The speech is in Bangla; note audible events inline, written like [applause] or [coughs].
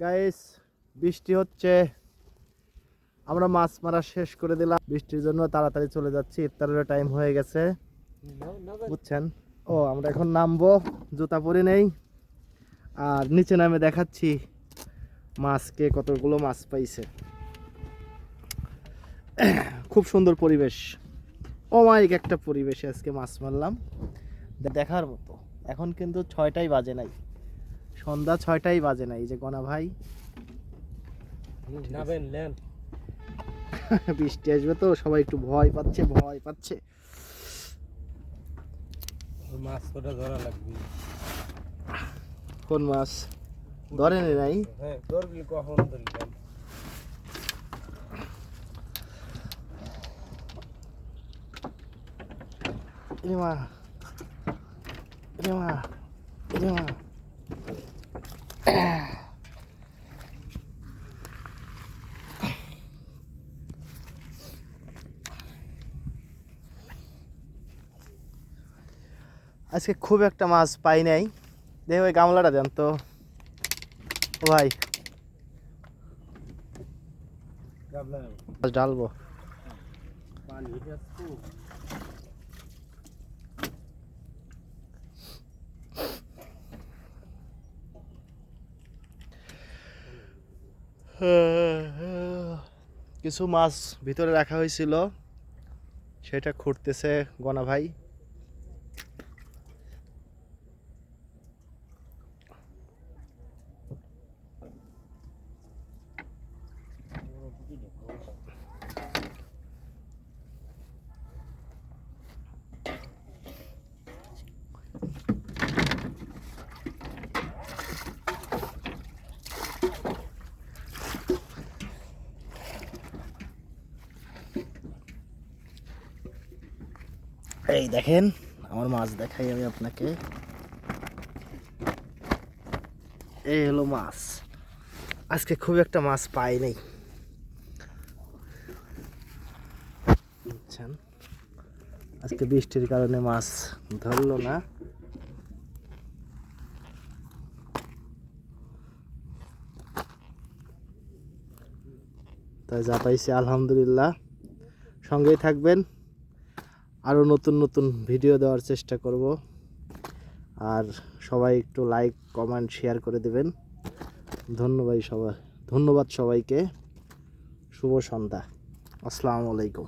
গাইস বৃষ্টি হচ্ছে। আমরা মাছ মারা শেষ করে দিলাম। বৃষ্টির জন্য তাড়াতাড়ি চলে যাচ্ছি। ইফতারের টাইম হয়ে গেছে। বুঝছেন? ও, আমরা এখন নামবো। জুতা পরে নেই। আর নিচে নামে দেখাচ্ছি মাছকে কতগুলো মাছ পাইছে। খুব সুন্দর পরিবেশ। অমায়িক একটা পরিবেশে আজকে মাছ মারলাম। দেখার মতো। এখন কিন্তু ছয়টাই বাজে নাই। সন্ধ্যা ছয়টাই বাজে নাই এই যে গনা ভাই। লেন [laughs] বৃষ্টি আসবে তো সবাই একটু ভয় পাচ্ছে ভয় পাচ্ছে। মাছ কটা ধরা লাগবে। কোন মাছ? ধরে ধরেনি নাই? হ্যাঁ ধরবি কখন ধরলাম এরে মা। এরে মা। এরে মা। [coughs] আজকে খুব একটা মাছ পাই নাই। দেখো ওই গামলাটা দেন তো। ভাই। ডালবো কিছু মাছ ভিতরে রাখা হয়েছিল সেটা খুঁড়তেছে গনা ভাই। এই দেখেন, আমার মাছ দেখাই আমি আপনাকে। এই হলো মাছ। আজকে খুব একটা মাছ পাই নাই। আজকে বৃষ্টির কারণে মাছ ধরলো না। তাই যা পাইছি, আলহামদুলিল্লাহ। সঙ্গেই থাকবেন। আরও নতুন নতুন ভিডিও দেওয়ার চেষ্টা করব। আর সবাই একটু লাইক কমেন্ট শেয়ার করে দেবেন। ধন্যবাদ সবাই। ধন্যবাদ সবাইকে। শুভ সন্ধ্যা। আসসালামু আলাইকুম।